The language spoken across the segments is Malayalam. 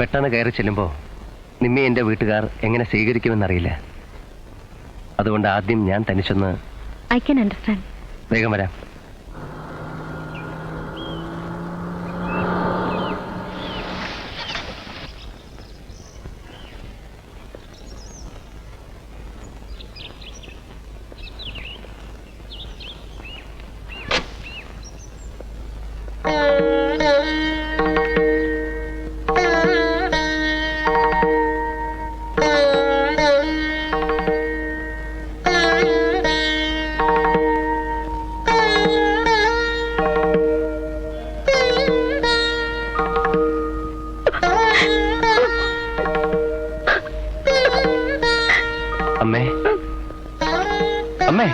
പെട്ടെന്ന് കയറി ചെല്ലുമ്പോൾ നിമ്മി എന്റെ വീട്ടുകാർ എങ്ങനെ സ്വീകരിക്കുമെന്നറിയില്ല. അതുകൊണ്ട് ആദ്യം ഞാൻ തനിച്ചൊന്ന് ഐ ക്യാൻ അണ്ടർസ്റ്റാൻഡ് വേഗം വരാം. അമ്മേ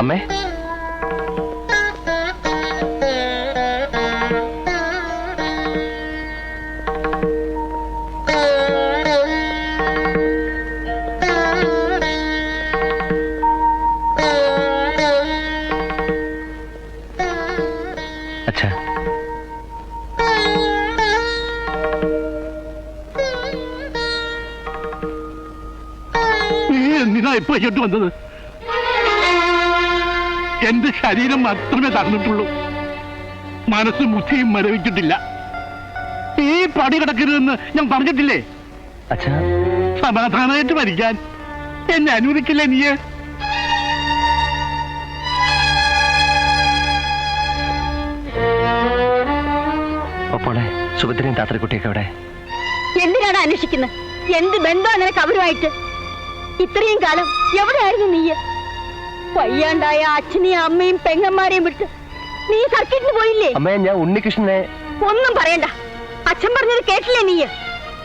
അമ്മേ അച്ഛാ ഇപ്പൊ ഇങ്ങോട്ട് വന്നത്? എന്റെ ശരീരം മാത്രമേ തന്നിട്ടുള്ളൂ മനസ്സ് ബുദ്ധിയും മരവിച്ചിട്ടില്ല. ഈ പടി കിടക്കരുതെന്ന് ഞാൻ പറഞ്ഞിട്ടില്ലേ? അച്ഛാ. സമാധാനമായിട്ട് മരിക്കാൻ എന്നെ അനുവദിക്കില്ല നീ ഒപ്പോളെ സുഭദ്രയും താത്രക്കുട്ടിയൊക്കെ അവിടെ എന്തിനാണ് അന്വേഷിക്കുന്നത്? എന്ത് ബന്ധമാണ് നിനക്ക് അവരുമായിട്ട്? ഇത്രയും കാലം എവിടെയായിരുന്നു നീ വയ്യാണ്ടായ അച്ഛനെയും അമ്മയും പെങ്ങന്മാരെയും വിട്ട് നീ സർക്കിട്ടിന് പോയില്ലേ? അമ്മേ ഞാൻ ഉണ്ണികൃഷ്ണനെ ഒന്നും പറയണ്ട. അച്ഛൻ പറഞ്ഞത് കേട്ടില്ലേ നീ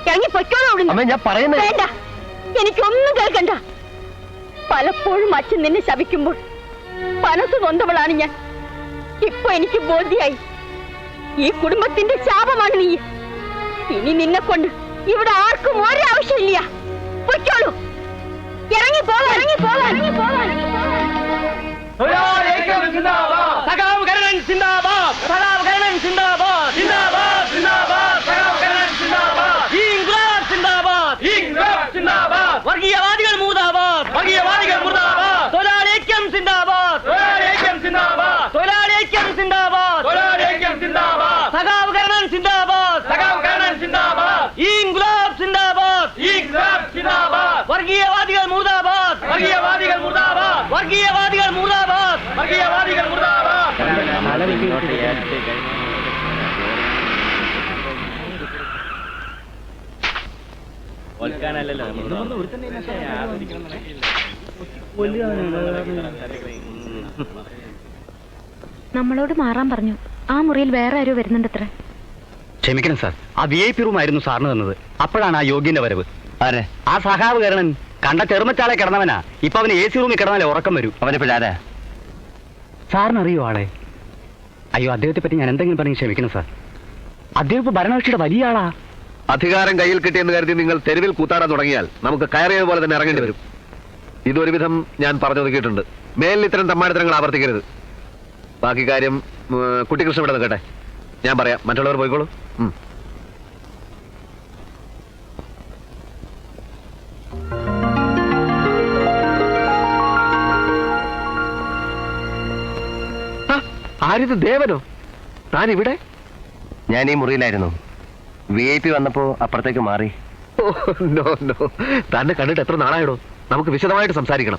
ഇറങ്ങി പൊയ്ക്കോളൂ ഞാൻ പറയുന്നത് വേണ്ട. എനിക്കൊന്നും കേൾക്കണ്ട. പലപ്പോഴും അച്ഛൻ നിന്നെ ശപിക്കുമ്പോൾ മനസ്സ് നൊന്തവളാണ് ഞാൻ. ഇപ്പൊ എനിക്ക് ബോധ്യായി. ഈ കുടുംബത്തിന്റെ ശാപമാണ് നീ ഇനി നിന്നെ കൊണ്ട് ഇവിടെ ആർക്കും ഒരാവശ്യമില്ല പൊയ്ക്കോളൂ. ഇറങ്ങി പോകാൻ ഇറങ്ങി പോകാൻ ഇറങ്ങി പോകാൻ നമ്മളോട് മാറാൻ പറഞ്ഞു. ആ മുറിയിൽ വേറെ ആരോ വരുന്നുണ്ടത്ര. ക്ഷമിക്കണം സാർ. ആ വി ഐ പി റൂം ആയിരുന്നു സാറിന് തന്നത്. അപ്പോഴാണ് ആ യോഗ്യന്റെ വരവ്. ആരെ? ആ സഹാവ് കരണൻ കണ്ട ചെറുമച്ചാളെ കിടന്നവനാ. ഇപ്പൊ അവന് എ സി റൂമിൽ കിടന്നാലേ ഉറക്കം വരൂ. അവനെ പിള്ളേരെ സാറിനറിയോ ആളെ? അയ്യോ അദ്ദേഹത്തെ പറ്റി ഞാൻ എന്തെങ്കിലും പറഞ്ഞ് ക്ഷമിക്കണം സാർ. അദ്ദേഹം ഇപ്പൊ ഭരണകക്ഷിയുടെ വലിയ ആളാ. അധികാരം കയ്യിൽ കിട്ടിയെന്ന് കരുതി നിങ്ങൾ തെരുവിൽ കൂത്താടാൻ തുടങ്ങിയാൽ നമുക്ക് കയറിയത് പോലെ തന്നെ ഇറങ്ങേണ്ടി വരും. ഇതൊരുവിധം ഞാൻ പറഞ്ഞു നോക്കിയിട്ടുണ്ട് മേലിൽ ഇത്തരം തമ്മാടിത്തരങ്ങൾ ആവർത്തിക്കരുത്. ബാക്കി കാര്യം കുട്ടികൃഷ്ണൻ ഇവിടെ നിൽക്കട്ടെ. ഞാൻ പറയാം. മറ്റുള്ളവർ പോയിക്കോളൂ. ആരിത് ദേവനോ? താൻ ഇവിടെ ഞാൻ ഈ മുറിയിലായിരുന്നു. വി ഐ പി വന്നപ്പോ അപ്പുറത്തേക്ക് മാറി. No no. തന്നെ കണ്ടിട്ട് എത്ര നാളായിടോ? നമുക്ക് വിശദമായിട്ട് സംസാരിക്കണം.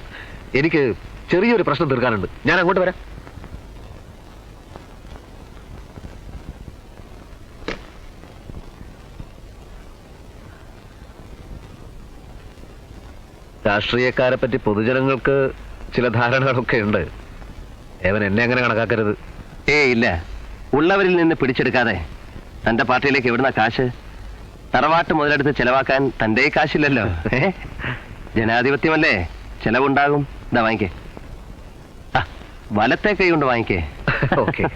എനിക്ക് ചെറിയൊരു പ്രശ്നം തീർക്കാനുണ്ട്. ഞാൻ അങ്ങോട്ട് വരാം. രാഷ്ട്രീയക്കാരെ പറ്റി പൊതുജനങ്ങൾക്ക് ചില ധാരണകളൊക്കെ ഉണ്ട്. ഏവൻ എന്നെ അങ്ങനെ കണക്കാക്കരുത്. ഏ ഇല്ല. ഉള്ളവരിൽ നിന്ന് പിടിച്ചെടുക്കാതെ തന്റെ പാർട്ടിയിലേക്ക് എവിടുന്ന കാശ്? തറവാട്ട് മുതലെടുത്ത് ചെലവാക്കാൻ തന്റെ കാശില്ലല്ലോ? ജനാധിപത്യമല്ലേ? ചെലവുണ്ടാകും. ഇതാ വാങ്ങിക്കേ. ആ വലത്തെ കൈ കൊണ്ട് വാങ്ങിക്കേ. ഓക്കെ.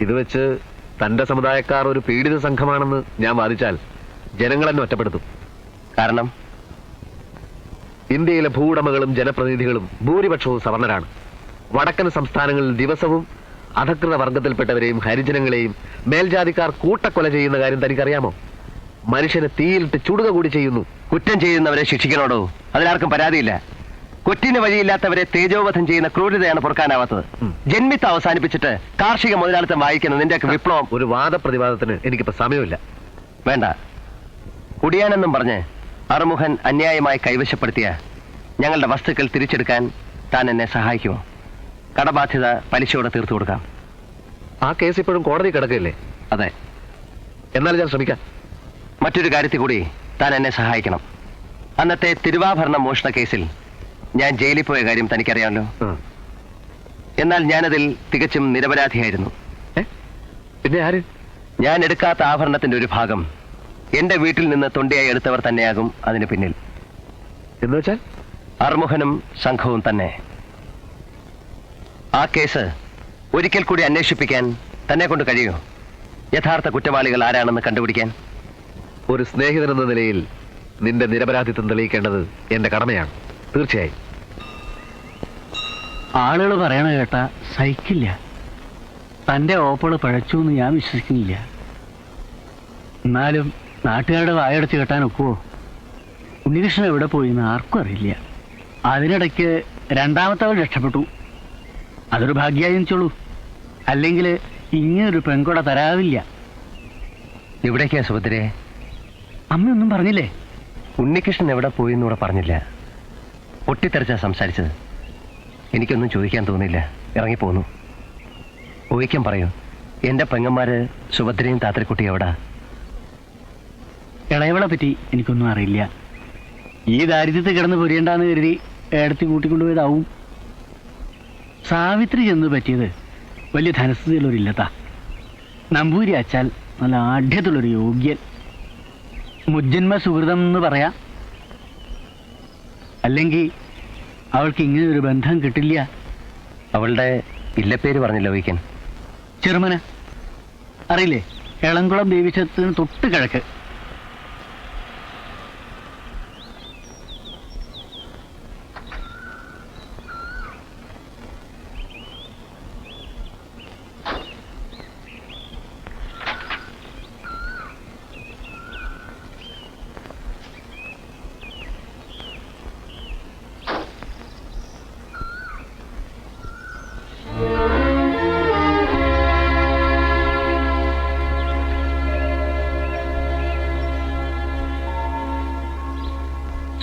ഇത് വെച്ച് തന്റെ സമുദായക്കാർ ഒരു പീഡിത സംഘമാണെന്ന് ഞാൻ വാദിച്ചാൽ ജനങ്ങൾ എന്നെ ഒറ്റപ്പെടുത്തും. കാരണം? ഇന്ത്യയിലെ ഭൂവുടമകളും ജനപ്രതിനിധികളും ഭൂരിപക്ഷവും സവർണരാണ്. വടക്കൻ സംസ്ഥാനങ്ങളിൽ ദിവസവും അധകൃത വർഗത്തിൽപ്പെട്ടവരെയും ഹരിജനങ്ങളെയും മേൽജാതിക്കാർ കൂട്ടക്കൊല ചെയ്യുന്ന കാര്യം തനിക്കറിയാമോ? മനുഷ്യനെ തീയിലിട്ട് ചുടുക കൂടി ചെയ്യുന്നു. കുറ്റം ചെയ്യുന്നവരെ ശിക്ഷിക്കണോടോ? അതിലാർക്കും പരാതിയില്ല. കൊറ്റിന് വഴിയില്ലാത്തവരെ തേജോവധം ചെയ്യുന്ന ക്രൂരതയാണ് പൊറുക്കാനാവാത്തത്. ജന്മിത്ത അവസാനിപ്പിച്ചിട്ട് കാർഷിക മുതലാളിത്തം വായിക്കുന്ന നിന്റെയൊക്കെ വിപ്ലവം. ഒരു വാദപ്രതിവാദത്തിന് എനിക്കിപ്പോ സമയമില്ല. വേണ്ട. കുടിയാനെന്നും പറഞ്ഞ് അറുമുഖൻ അന്യായമായി കൈവശപ്പെടുത്തിയ ഞങ്ങളുടെ വസ്തുക്കൾ തിരിച്ചെടുക്കാൻ താൻ എന്നെ സഹായിക്കുമോ? കടബാധ്യത പലിശയോടെ തീർത്തു കൊടുക്കാം. ആ കേസ് ഇപ്പോഴും കോടതി കിടക്കില്ലേ അതെ. എന്നാലും ഞാൻ ശ്രമിക്കാം. മറ്റൊരു കാര്യത്തിൽ കൂടി താൻ എന്നെ സഹായിക്കണം. അന്നത്തെ തിരുവാഭരണ മോഷണ കേസിൽ ഞാൻ ജയിലിൽ പോയ കാര്യം തനിക്കറിയാമല്ലോ. എന്നാൽ ഞാനതിൽ തികച്ചും നിരപരാധിയായിരുന്നു. പിന്നെ ആര്? ഞാൻ എടുക്കാത്ത ആഭരണത്തിന്റെ ഒരു ഭാഗം എന്റെ വീട്ടിൽ നിന്ന് തൊണ്ടിയായി എടുത്തവർ തന്നെയാകും അതിന് പിന്നിൽ. എന്നുവെച്ചാൽ അർമുഖനും സംഘവും തന്നെ. ആ കേസ് ഒരിക്കൽ കൂടി അന്വേഷിപ്പിക്കാൻ തന്നെ കൊണ്ട് കഴിയുമോ? യഥാർത്ഥ കുറ്റവാളികൾ ആരാണെന്ന് കണ്ടുപിടിക്കാൻ? ഒരു സ്നേഹിതൻ എന്ന നിലയിൽ നിന്റെ നിരപരാധിത്വം തെളിയിക്കേണ്ടത് എന്റെ കടമയാണ്. തീർച്ചയായും. ആളുകൾ പറയണ കേട്ട സഹിക്കില്ല. തന്റെ ഓപ്പൾ പഴച്ചു എന്ന് ഞാൻ വിശ്വസിക്കുന്നില്ല. എന്നാലും നാട്ടുകാരുടെ വായടച്ച് കെട്ടാൻ ഒക്കുവോ? ഉണ്ണികൃഷ്ണൻ എവിടെ പോയി എന്ന് ആർക്കും അറിയില്ല. അതിനിടയ്ക്ക് രണ്ടാമത്തെ രക്ഷപ്പെട്ടു. അതൊരു ഭാഗ്യായി ചോളൂ അല്ലെങ്കിൽ ഇങ്ങനൊരു പെൺകുട തരാവില്ല. എവിടേക്കാ സുഭദ്രേ. അമ്മയൊന്നും പറഞ്ഞില്ലേ? ഉണ്ണികൃഷ്ണൻ എവിടെ പോയി എന്നൂടെ പറഞ്ഞില്ല. പൊട്ടിത്തെറിച്ചാ സംസാരിച്ചത്. എനിക്കൊന്നും ചോദിക്കാൻ തോന്നിയില്ല. ഇറങ്ങിപ്പോന്നു ഊഹിക്കാൻ പറയൂ എന്റെ പെങ്ങന്മാര് സുഭദ്രയും താത്രക്കുട്ടി എവിടാ? ഇളയവളെ പറ്റി എനിക്കൊന്നും അറിയില്ല. ഈ ദാരിദ്ര്യത്തിൽ കിടന്ന് പൊരിയണ്ടെന്ന് കരുതി ഏടത്തി കൂട്ടിക്കൊണ്ടുപോയതാവും. സാവിത്രി ചെന്ന് പറ്റിയത് വലിയ ധനസ്ഥിതിയുള്ളൊരില്ലത്താ നമ്പൂരി അച്ചാൽ നല്ല ആഢ്യത്തുള്ളൊരു യോഗ്യൻ. മുജ്ജന്മ സുഹൃതം എന്ന് പറയാം. അല്ലെങ്കിൽ അവൾക്ക് ഇങ്ങനെ ഒരു ബന്ധം കിട്ടില്ല. അവളുടെ ഇല്ലപ്പേര് പറഞ്ഞില്ല ഊഹിക്കൻ ചെറുമന അറിയില്ലേ? എളംകുളം ദേവീക്ഷേത്രത്തിന് തൊട്ട് കിഴക്ക്.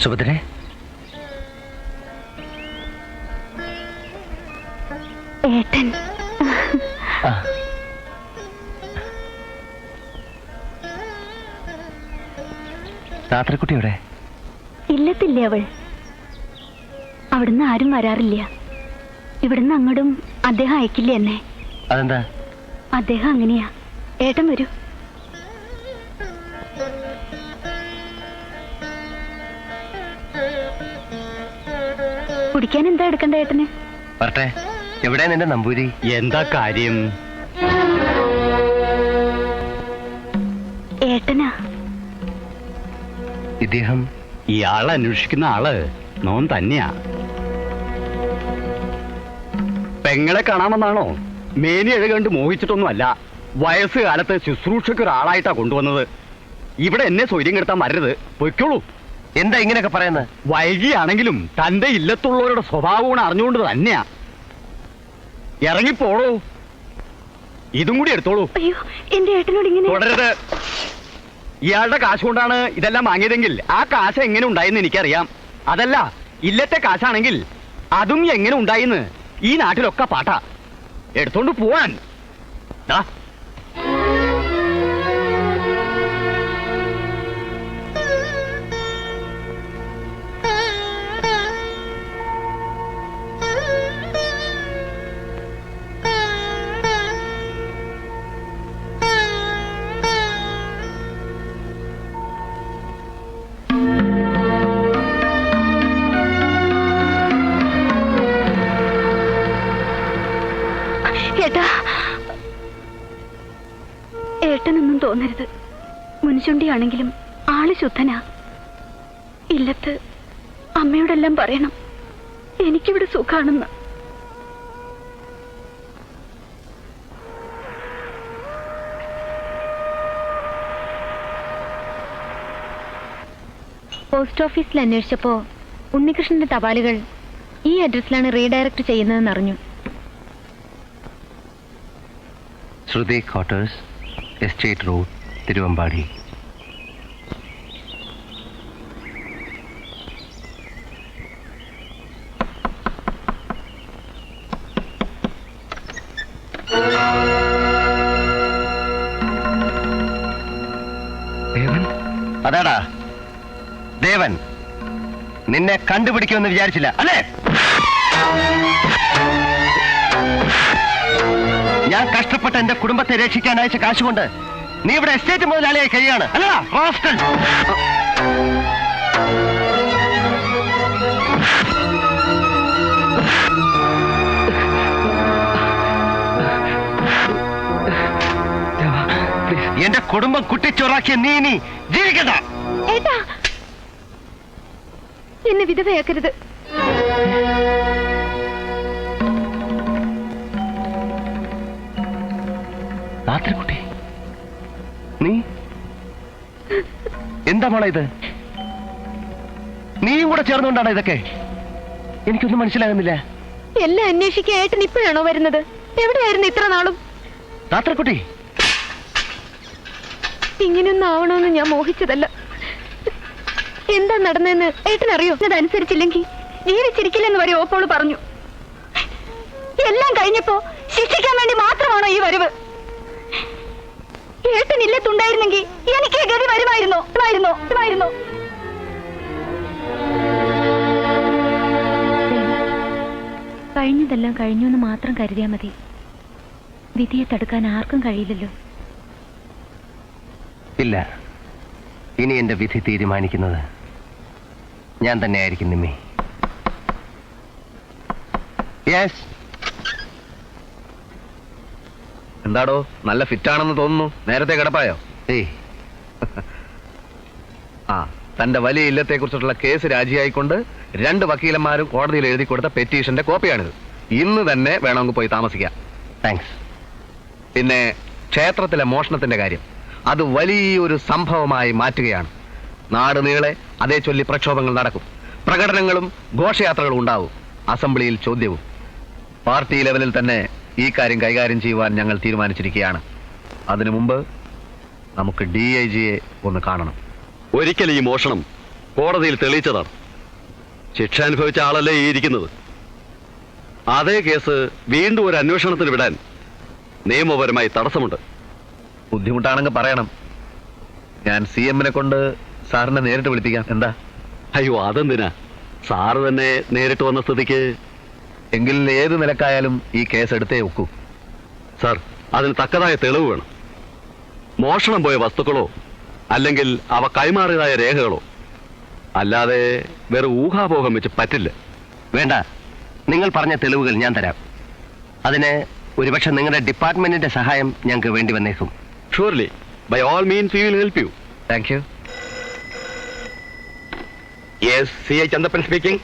സുഭദ്രേ. ഏട്ടൻ. ആ. താത്രക്കുട്ടി എവിടെ? ഇല്ലത്തില്ലേ അവൾ. അവിടുന്ന് ആരും വരാറില്ല. ഇവിടുന്ന് അങ്ങോട്ടും അദ്ദേഹം അയക്കില്ല എന്നെ? അതെന്താ? അദ്ദേഹം അങ്ങനെയാ. ഏട്ടൻ വരൂ. കുടിക്കാൻ എന്താ എടുക്കണ്ട ഏട്ടന്? പറട്ടെ എവിടെ നിന്റെ നമ്പൂരി? എന്താ കാര്യം? ഏട്ടനാ? ഇദ്ദേഹം? ഇയാളെ അന്വേഷിക്കുന്ന ആൾ നോൻ തന്നെയാ. പെങ്ങളെ കാണാമെന്നാണോ? മേനി എഴുകണ്ട് മോഹിച്ചിട്ടൊന്നുമല്ല. വയസ്സുകാലത്ത് ശുശ്രൂഷയ്ക്ക് ഒരാളായിട്ടാ കൊണ്ടുവന്നത്. ഇവിടെ എന്നെ സ്വൈര്യം കെടുത്താൻ വരരുത്. പൊയ്ക്കോളൂ. എന്താ ഇങ്ങനെയൊക്കെ പറയുന്നത് വൈകിയാണെങ്കിലും തന്റെ ഇല്ലത്തുള്ളവരുടെ സ്വഭാവമാണ് അറിഞ്ഞുകൊണ്ട് തന്നെയാ. ഇറങ്ങിപ്പോളൂ ഇതും കൂടി എടുത്തോളൂ. അയ്യോ എന്റെ ഏട്ടനോട് ഇങ്ങനെ തുടരുത് ഇയാളുടെ കാശ് കൊണ്ടാണ് ഇതെല്ലാം വാങ്ങിയതെങ്കിൽ ആ കാശ് എങ്ങനെ ഉണ്ടായെന്ന് എനിക്കറിയാം. അതല്ല ഇല്ലത്തെ കാശാണെങ്കിൽ അതും എങ്ങനെ ഉണ്ടായിന്ന് ഈ നാട്ടിലൊക്കെ പാട്ടാ. എടുത്തോണ്ട് പോവാൻ. ദാ, തോന്നരുത് മുൻചുണ്ടിയാണെങ്കിലും ആൾ ശുദ്ധനാ. ഇല്ലത്ത് അമ്മയോടെല്ലാം പറയണം. എനിക്കിവിടെ സുഖാണെന്ന്. പോസ്റ്റ് ഓഫീസിൽ അന്വേഷിച്ചപ്പോ ഉണ്ണികൃഷ്ണന്റെ തപാലുകൾ ഈ അഡ്രസ്സിലാണ് റീഡയറക്ട് ചെയ്യുന്നതെന്ന് അറിഞ്ഞു Sruthi quarters. Estate road Thiruvambady. അതാടാ. Devan നിന്നെ കണ്ടുപിടിക്കുമെന്ന് വിചാരിച്ചില്ല. അല്ലേ? ഞാൻ കഷ്ടപ്പെട്ട് എന്റെ കുടുംബത്തെ രക്ഷിക്കാൻ അയച്ച കാശുകൊണ്ട് നീ ഇവിടെ എസ്റ്റേറ്റ് മുതലാളിയായി കഴിയാണ് അല്ലടാ റാസ്കൽ. എന്റെ കുടുംബം കുട്ടിച്ചോറാക്കിയ നീ ഇനി ജീവിക്കണ്ട. എന്നെ വിധവയാക്കരുത്. രാത്രിക്കുട്ടി. നീ? എന്താ മോളെ ഇത്? നീയും കൂടെ ചേർന്നുകൊണ്ടാണ് ഇതൊക്കെ? എനിക്കൊന്നും മനസ്സിലാകുന്നില്ല. എല്ലാം അന്വേഷിക്കാൻ ഏട്ടൻ ഇപ്പോഴാണോ വരുന്നത്? എവിടെയായിരുന്നു ഇത്ര നാളും? രാത്രിക്കുട്ടി. ഇങ്ങനെയൊന്നും ആവണമെന്ന് ഞാൻ മോഹിച്ചതല്ല. എന്താ നടന്നതെന്ന് ഏട്ടൻ അറിയോ അതനുസരിച്ചില്ലെങ്കിൽ ജീവിച്ചിരിക്കില്ലെന്ന് വരെ ഓപ്പോൾ പറഞ്ഞു. എല്ലാം കഴിഞ്ഞപ്പോ ശിക്ഷിക്കാൻ വേണ്ടി മാത്രമാണോ ഈ ഏട്ടൻ എനിക്ക് ഗതി വരുമായിരുന്നോ. വരുമായിരുന്നോ. വരുമായിരുന്നോ. കഴിഞ്ഞതെല്ലാം കഴിഞ്ഞു എന്ന് മാത്രം കരുതിയാ മതി. വിധിയെ തടുക്കാൻ ആർക്കും കഴിയില്ലല്ലോ. ഇല്ല. ഇനി എന്റെ വിധി തീരുമാനിക്കുന്നത് ഞാൻ തന്നെ ആയിരിക്കും നിമ്മി. യെസ് എന്താടോ നല്ല ഫിറ്റാണെന്ന് തോന്നുന്നു. നേരത്തെ കിടപ്പായോ? ഏയ്. ആ തന്റെ വലിയ ഇല്ലത്തെ കുറിച്ചിട്ടുള്ള കേസ് രാജിയായിക്കൊണ്ട് രണ്ട് വക്കീലന്മാരും കോടതിയിൽ എഴുതി കൊടുത്ത പെറ്റീഷന്റെ കോപ്പിയാണിത്. ഇന്ന് തന്നെ വേണമെങ്കിൽ പോയി താമസിക്കാം. താങ്ക്സ് പിന്നെ ക്ഷേത്രത്തിലെ മോഷണത്തിന്റെ കാര്യം. അത് വലിയൊരു സംഭവമായി മാറ്റുകയാണ്. നാട് നീളെ അതേ ചൊല്ലി പ്രക്ഷോഭങ്ങൾ നടക്കും. പ്രകടനങ്ങളും ഘോഷയാത്രകളും ഉണ്ടാവും. അസംബ്ലിയിൽ ചോദ്യവും. പാർട്ടി ലെവലിൽ തന്നെ ഈ കാര്യം കൈകാര്യം ചെയ്യുവാൻ ഞങ്ങൾ തീരുമാനിച്ചിരിക്കുകയാണ്. അതിനു മുമ്പ് നമുക്ക് ഡി ഐ ജിയെ ഒന്ന് കാണണം. ഒരിക്കൽ ഈ മോഷണം കോടതിയിൽ തെളിയിച്ചതാണ്. ശിക്ഷ അനുഭവിച്ച ആളല്ലേ ഈ ഇരിക്കുന്നത്. അതേ കേസ് വീണ്ടും ഒരു അന്വേഷണത്തിന് വിടാൻ നിയമപരമായി തടസ്സമുണ്ട്. ബുദ്ധിമുട്ടാണെങ്കിൽ പറയണം. ഞാൻ സി എമ്മിനെ കൊണ്ട് സാറിനെ നേരിട്ട് വിളിപ്പിക്കാം. എന്താ? അയ്യോ അതെന്തിനാ? സാറ് തന്നെ നേരിട്ട് വന്ന സ്ഥിതിക്ക്? എങ്കിൽ ഏത് നിലക്കായാലും ഈ കേസ് എടുത്തേ ഒക്കൂ. സാർ അതിന് തക്കതായ തെളിവ് വേണം. മോഷണം പോയ വസ്തുക്കളോ അല്ലെങ്കിൽ അവ കൈമാറിയതായ രേഖകളോ അല്ലാതെ വേറെ ഊഹാപോഹം വെച്ച് പറ്റില്ല. വേണ്ട. നിങ്ങൾ പറഞ്ഞ തെളിവുകൾ ഞാൻ തരാം. അതിന് ഒരുപക്ഷെ നിങ്ങളുടെ ഡിപ്പാർട്ട്മെന്റിന്റെ സഹായം ഞങ്ങൾക്ക് വേണ്ടി വന്നേക്കും. Surely by all means you will help you thank you yes C I Chandappan speaking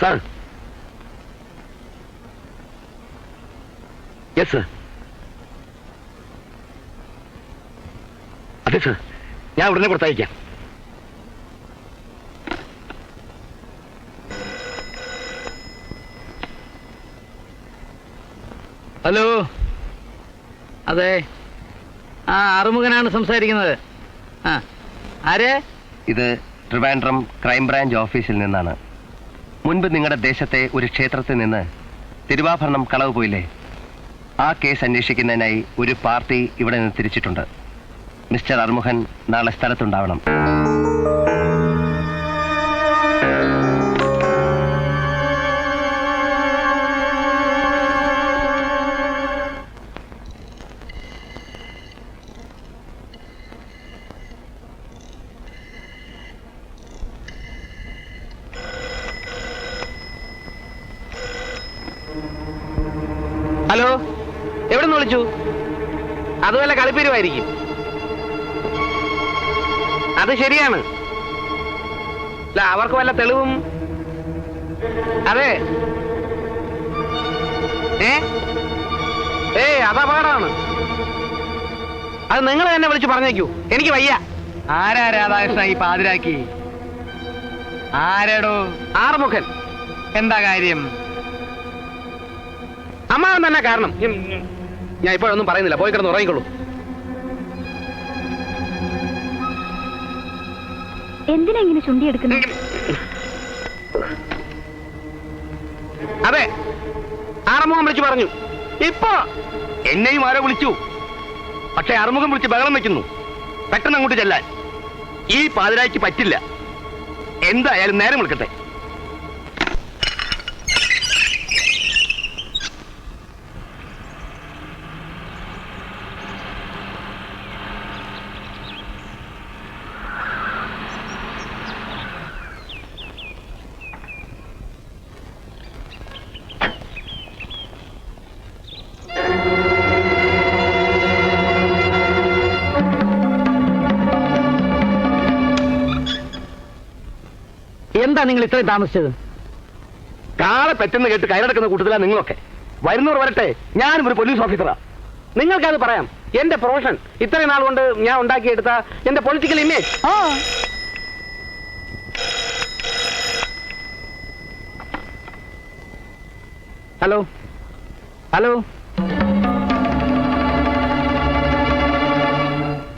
sir yes sir അതെ സർ ഞാൻ ഉടനെ കൊടുത്തയക്കാം ഹലോ. അതെ. ആ അറുമുഖനാണ് സംസാരിക്കുന്നത്. ആ ആരെ? ഇത് ട്രിവാൻഡ്രം ക്രൈംബ്രാഞ്ച് ഓഫീസിൽ നിന്നാണ്. മുൻപ് നിങ്ങളുടെ ദേശത്തെ ഒരു ക്ഷേത്രത്തിൽ നിന്ന് തിരുവാഭരണം കളവ് പോയില്ലേ? ആ കേസ് അന്വേഷിക്കുന്നതിനായി ഒരു പാർട്ടി ഇവിടെ നിന്ന് തിരിച്ചിട്ടുണ്ട്. മിസ്റ്റർ അർമുഖൻ നാളെ സ്ഥലത്തുണ്ടാവണം. ഹലോ എവിടെ നിന്ന് വിളിച്ചു? അതുപോലെ കളിപ്പീരുമായിരിക്കും. അത് ശരിയാണ്. അല്ല അവർക്ക് വല്ല തെളിവും? അതെ. ഏ? ഏ അത് അപകടമാണ് അത് നിങ്ങൾ തന്നെ വിളിച്ച് പറഞ്ഞേക്കൂ. എനിക്ക് വയ്യ. ആരാ രാധാകൃഷ്ണ ഈ പാതിരാക്കി? ആരാടോ? ആറുമുഖൻ. എന്താ കാര്യം? അമ്മാവൻ തന്നെ കാരണം. ഞാൻ ഇപ്പോഴൊന്നും പറയുന്നില്ല. പോയി കിടന്ന് ഉറങ്ങിക്കൊള്ളൂ എന്തിനാ ഇങ്ങനെ ചുണ്ടിയെടുക്കുന്നത്? അതെ ആറമുഖം വിളിച്ചു പറഞ്ഞു. ഇപ്പൊ എന്നെയും ആരോ വിളിച്ചു. പക്ഷെ ആറുമുഖം വിളിച്ച് ബഹളം വെക്കുന്നു. പെട്ടെന്ന് അങ്ങോട്ട് ചെല്ലാൻ. ഈ പാതിരായ്ക്ക് പറ്റില്ല. എന്തായാലും നേരം വിളിക്കട്ടെ. എന്താ നിങ്ങൾ ഇത്രയും താമസിച്ചത്? കാളെ പെറ്റെന്ന് കേട്ട് കയറടക്കുന്ന കൂട്ടത്തിലാ നിങ്ങളൊക്കെ. വരുന്നവർ വരട്ടെ ഞാനും ഒരു പോലീസ് ഓഫീസറാ നിങ്ങൾക്കത് പറയാം. എന്റെ പ്രൊഫഷൻ ഇത്രയും നാൾ കൊണ്ട് ഞാൻ ഉണ്ടാക്കിയെടുത്ത എന്റെ political image hello hello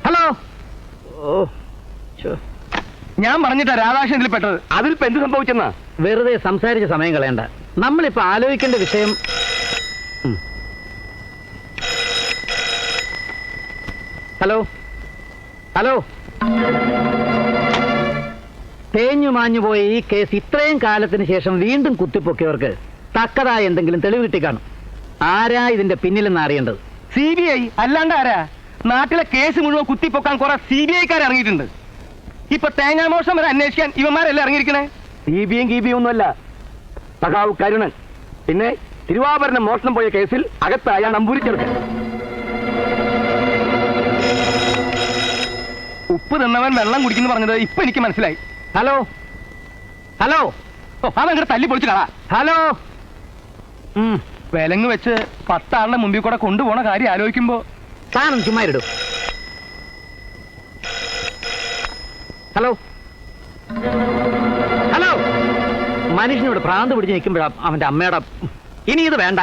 hello ഓ ശോ. ഞാൻ പറഞ്ഞിട്ടാ രാധാകൃഷ്ണൻ ഇതിൽ പെട്ടത് അതിലിപ്പോ എന്ത് സംഭവിച്ചെന്നാ? വെറുതെ സംസാരിച്ച സമയം കളയണ്ട. നമ്മളിപ്പോ ആലോചിക്കേണ്ട വിഷയം ഹലോ? ഹലോ? തേഞ്ഞു മാഞ്ഞു പോയ ഈ കേസ് ഇത്രയും കാലത്തിന് ശേഷം വീണ്ടും കുത്തിപ്പൊക്കിയവർക്ക് തക്കതായ എന്തെങ്കിലും തെളിവ് കിട്ടിക്കാണും ആരാ ഇതിന്റെ പിന്നിലെന്ന് അറിയേണ്ടത്? C B I? അല്ലാണ്ട് ആരാ? നാട്ടിലെ കേസ് മുഴുവൻ കുത്തിപ്പൊക്കാൻ കുറെ സി ബി ഐക്കാർ ഇറങ്ങിയിട്ടുണ്ട്. ഇപ്പൊ തേങ്ങാമോഷണം വരെ അന്വേഷിക്കാൻ ഇവന്മാരല്ലേ ഇറങ്ങിയിരിക്കണേ? ദീപിയും ഗീപിയും ഒന്നുമല്ല. സഖാവ് കരുണൻ. പിന്നെ തിരുവാഭരണം മോഷണം പോയ കേസിൽ അകത്തായ നമ്പൂരിച്ചെടുക്കൻ ഉപ്പ് തിന്നവൻ വെള്ളം കുടിക്കുന്നു പറഞ്ഞത് ഇപ്പൊ എനിക്ക് മനസ്സിലായി. ഹലോ? ഹലോ? അതങ്ങോട്ട് തല്ലി പൊളിച്ചു കളാ. ഹലോ? ഉം, വിലങ്ങ് വെച്ച് പത്താളുടെ മുമ്പിൽ കൂടെ കൊണ്ടുപോണ കാര്യം ആലോചിക്കുമ്പോ താനും ചുമ്മാ ഹലോ ഹലോ മനുഷ്യനോട് ഭ്രാന്ത് പിടിച്ച് നിൽക്കുമ്പോഴാണ് അവന്റെ അമ്മയുടെ ഇനി ഇത് വേണ്ട.